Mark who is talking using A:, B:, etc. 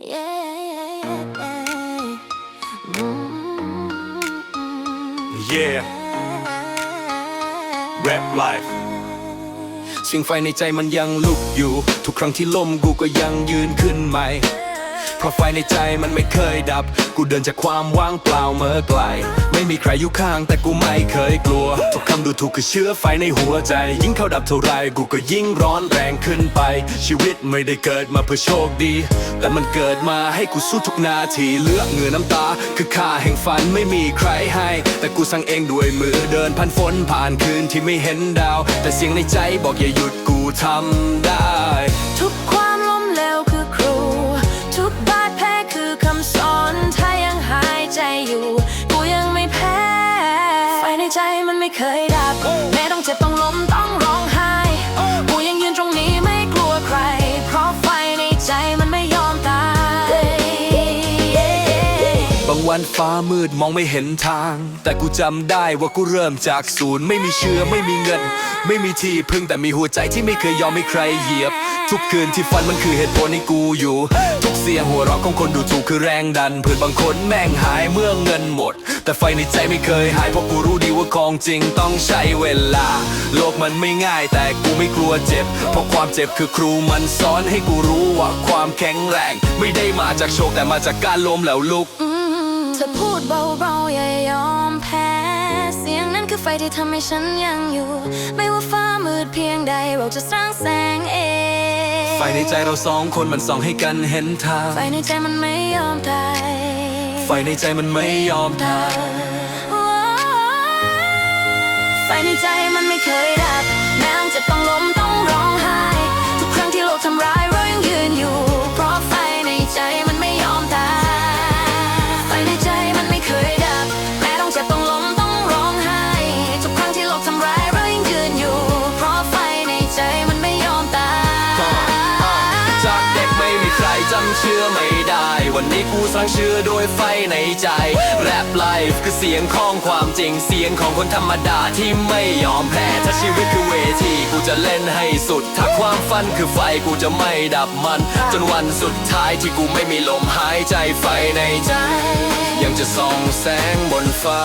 A: Yeah. Mm-hmm.
B: Yeah Rap Life เสียงไฟในใจมันยังลุกอยู่ ทุกครั้งที่ล้มกูก็ยังยืนขึ้นใหม่ เพราะไฟในใจมันไม่เคยดับ กูเดินจากความว่างเปล่าเมื่อไกล ไม่มีใครอยู่ข้างแต่กูไม่เคยกลัวทุกคำดูถูกคือเชื้อไฟในหัวใจ ยิ่งเข้าดับเท่าไรกูก็ยิ่งร้อนแรงขึ้นไป ชีวิตไม่ได้เกิดมาเพื่อโชคดี แต่มันเกิดมาให้กูสู้ทุกนาทีเลือกเหงื่อน้ำตา คือค่าแห่งฝันไม่มีใครให้ แต่กูสั่งเองด้วยมือเดินผ่านฝนผ่านคืนที่ไม่เห็นดาว แต่เสียงในใจบอกอย่าหยุดกูทำได้
A: ทุกคว ในใจมันไม่เคยดับ แม้ต้องเจ็บต้องล้มต้องร้องไห้กูยังยืนตรงนี้ไม่กลัวใคร เพราะไฟในใจมันไม่ยอมตาย
B: บางวันฟ้ามืดมองไม่เห็นทาง แต่กูจำได้ว่ากูเริ่มจากศูนย์ ไม่มีเชื้อไม่มีเงิน ไม่มีที่พึ่งแต่มีหัวใจที่ไม่เคยยอมให้ใครเหยียบ ทุกคืนที่ฝันมันคือเหตุผลให้กูอยู่ทุก เสียงหัวเราะของคนดูถูกคือแรงดันเพื่อนบางคนแม่งหายเมื่อเงินหมด แต่ไฟในใจไม่เคยหายเพราะกูรู้ดีว่าของจริงต้องใช้เวลา โลกมันไม่ง่ายแต่กูไม่กลัวเจ็บ เพราะความเจ็บคือครูมันสอนให้กูรู้ว่าความแข็งแรง ไม่ได้มาจากโชคแต่มาจากการล้มแล้วลุก
A: เธอพูดเบาๆอย่ายอมแพ้ คือไฟที่ทำให้ฉันยังอยู่ ไม่ว่าฟ้ามืดเพียงใดเราจะสร้างแสงเอง
B: ไฟในใจเราสองคนมันส่องให้กันเห็นทาง
A: ไฟในใจมันไม่ยอมตาย
B: ไฟในใจมันไม่ยอมทาย
A: ไฟในใจมันไม่เคยดับแม้ต้องจะต้องล้ม จำ
B: เชื่อไม่ได้ วันนี้กูสร้างเชื่อด้วยไฟในใจ แรปไลฟ์คือเสียงของความจริง เสียงของคนธรรมดาที่ไม่ยอมแพ้ ถ้าชีวิตคือเวทีกูจะเล่นให้สุด ถ้าความฝันคือไฟกูจะไม่ดับมัน จนวันสุดท้ายที่กูไม่มีลมหายใจไฟในใจ ยังจะส่องแสงบนฟ้า